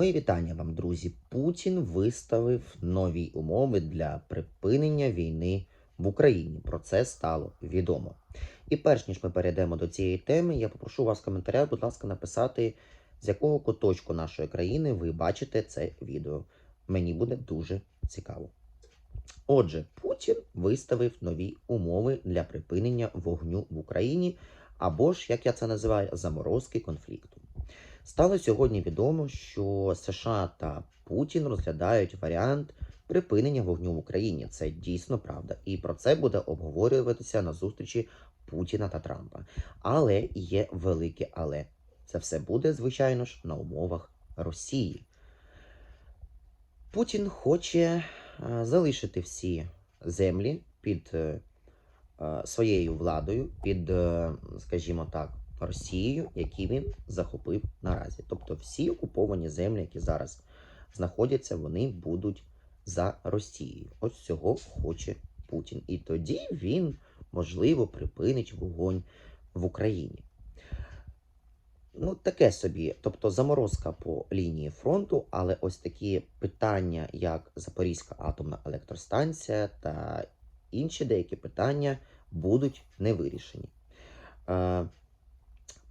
Мої вітання вам, друзі. Путін виставив нові умови для припинення війни в Україні. Про це стало відомо. І перш ніж ми перейдемо до цієї теми, я попрошу вас в коментарях, будь ласка, написати, з якого куточку нашої країни ви бачите це відео. Мені буде дуже цікаво. Отже, Путін виставив нові умови для припинення вогню в Україні, або ж, як я це називаю, заморозки конфлікту. Стало сьогодні відомо, що США та Путін розглядають варіант припинення вогню в Україні. Це дійсно правда, і про це буде обговорюватися на зустрічі Путіна та Трампа. Але є велике але. Це все буде, звичайно ж, на умовах Росії. Путін хоче е, залишити всі землі під е, е, своєю владою, під, скажімо так, Росією, які він захопив наразі. Тобто всі окуповані землі, які зараз знаходяться, вони будуть за Росією. Ось цього хоче Путін. І тоді він, можливо, припинить вогонь в Україні. Ну, таке собі, тобто заморозка по лінії фронту, але ось такі питання, як Запорізька атомна електростанція та інші деякі питання будуть не вирішені.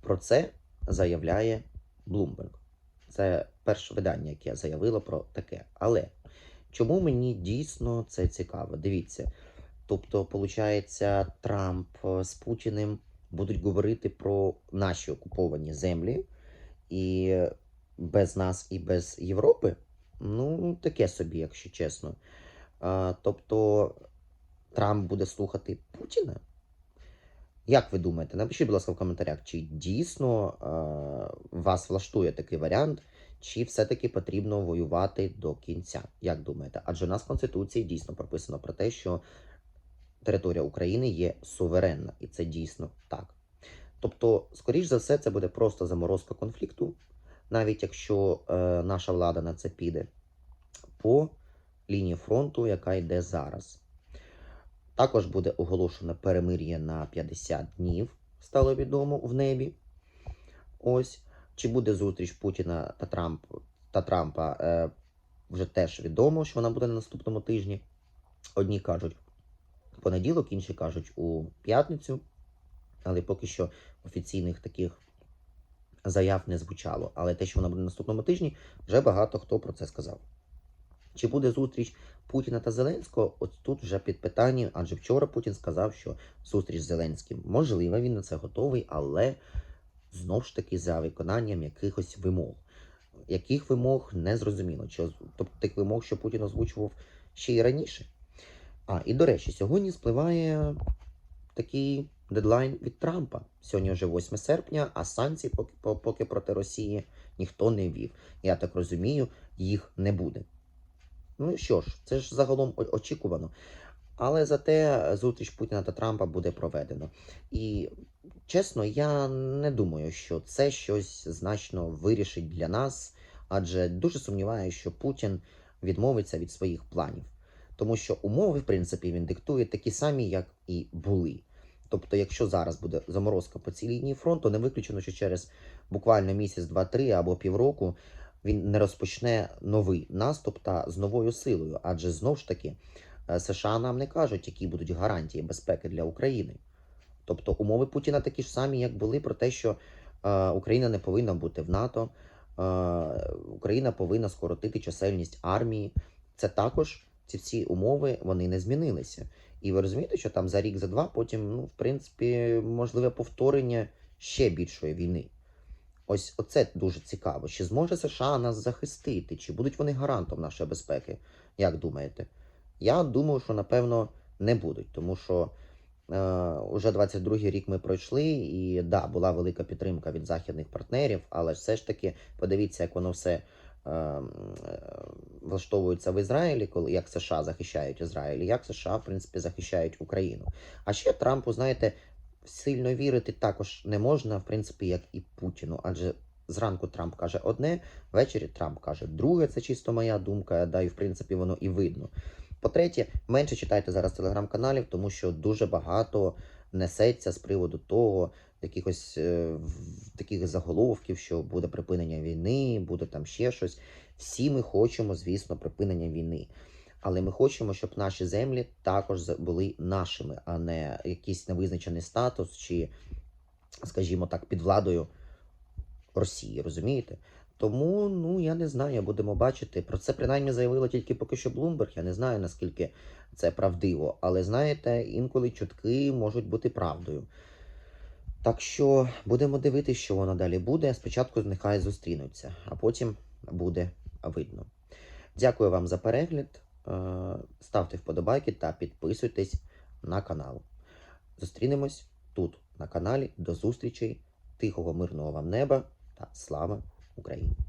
Про це заявляє Bloomberg. Це перше видання, яке заявило про таке. Але чому мені дійсно це цікаво? Дивіться. Тобто, виходить, Трамп е, з Путіним будуть говорити про наші окуповані землі, і без нас, і без Європи. Ну, таке собі, якщо чесно. Тобто Трамп буде слухати Путіна. Як ви думаєте? Напишіть, будь ласка, в коментарях, чи дійсно а, вас влаштує такий варіант, чи все-таки потрібно воювати до кінця? Як думаєте? Адже у нас в Конституції дійсно прописано про те, що територія України є суверенна, і це дійсно так. Тобто, скоріш за все, це буде просто заморозка конфлікту, навіть якщо е, наша влада на це піде, по лінії фронту, яка йде зараз. Також буде оголошено перемир'я на 50 днів, стало відомо в небі. Ось. Чи буде зустріч Путіна та, Трамп, та Трампа, е, вже теж відомо, що вона буде на наступному тижні. Одні кажуть в понеділок, інші кажуть у п'ятницю, але поки що офіційних таких заяв не звучало. Але те, що вона буде на наступному тижні, вже багато хто про це сказав. Чи буде зустріч Путіна та Зеленського? От тут вже під питанням, адже вчора Путін сказав, що зустріч з Зеленським можливо, він на це готовий, але знов ж таки за виконанням якихось вимог. Яких вимог не зрозуміло. Чи, тобто тих вимог, що Путін озвучував ще й раніше. А, і до речі, сьогодні спливає такий дедлайн від Трампа. Сьогодні вже 8 серпня, а санкцій поки, поки проти Росії ніхто не ввів. Я так розумію, їх не буде. Ну що ж, це ж загалом очікувано. Але зате зустріч Путіна та Трампа буде проведено. І чесно, я не думаю, що це щось значно вирішить для нас, адже дуже сумніваюся, що Путін відмовиться від своїх планів. Тому що умови, в принципі, він диктує такі самі, як і були. Тобто, якщо зараз буде заморозка по цій лінії фронту, не виключено, що через буквально місяць, два-три або півроку він не розпочне новий наступ та з новою силою, адже знов ж таки США нам не кажуть, які будуть гарантії безпеки для України. Тобто умови Путіна такі ж самі, як були, про те, що е, Україна не повинна бути в НАТО, е, Україна повинна скоротити чисельність армії. Це також ці всі умови вони не змінилися. І ви розумієте, що там за рік, за два, потім, ну, в принципі, можливе повторення ще більшої війни. Ось оце дуже цікаво. Чи зможе США нас захистити? Чи будуть вони гарантом нашої безпеки? Як думаєте? Я думаю, що напевно не будуть, тому що е, уже 22-й рік ми пройшли, і да, була велика підтримка від західних партнерів, але все ж таки подивіться, як воно все е, е, влаштовується в Ізраїлі, коли як США захищають Ізраїль, як США, в принципі, захищають Україну. А ще Трампу, знаєте, сильно вірити також не можна, в принципі, як і Путіну, адже. Зранку Трамп каже одне, ввечері Трамп каже друге. Це чисто моя думка, да, і в принципі воно і видно. По-третє, менше читайте зараз телеграм-каналів, тому що дуже багато несеться з приводу того, якихось е, таких заголовків, що буде припинення війни, буде там ще щось. Всі ми хочемо, звісно, припинення війни. Але ми хочемо, щоб наші землі також були нашими, а не якийсь невизначений статус чи, скажімо так, під владою Росії, розумієте? Тому, ну я не знаю, будемо бачити. Про це принаймні заявило тільки поки що Блумберг. Я не знаю наскільки це правдиво, але знаєте, інколи чутки можуть бути правдою. Так що будемо дивитися, що воно далі буде. Спочатку нехай зустрінуться, а потім буде видно. Дякую вам за перегляд. Е, Ставте вподобайки та підписуйтесь на канал. Зустрінемось тут, на каналі. До зустрічей. Тихого, мирного вам неба та слава Україні!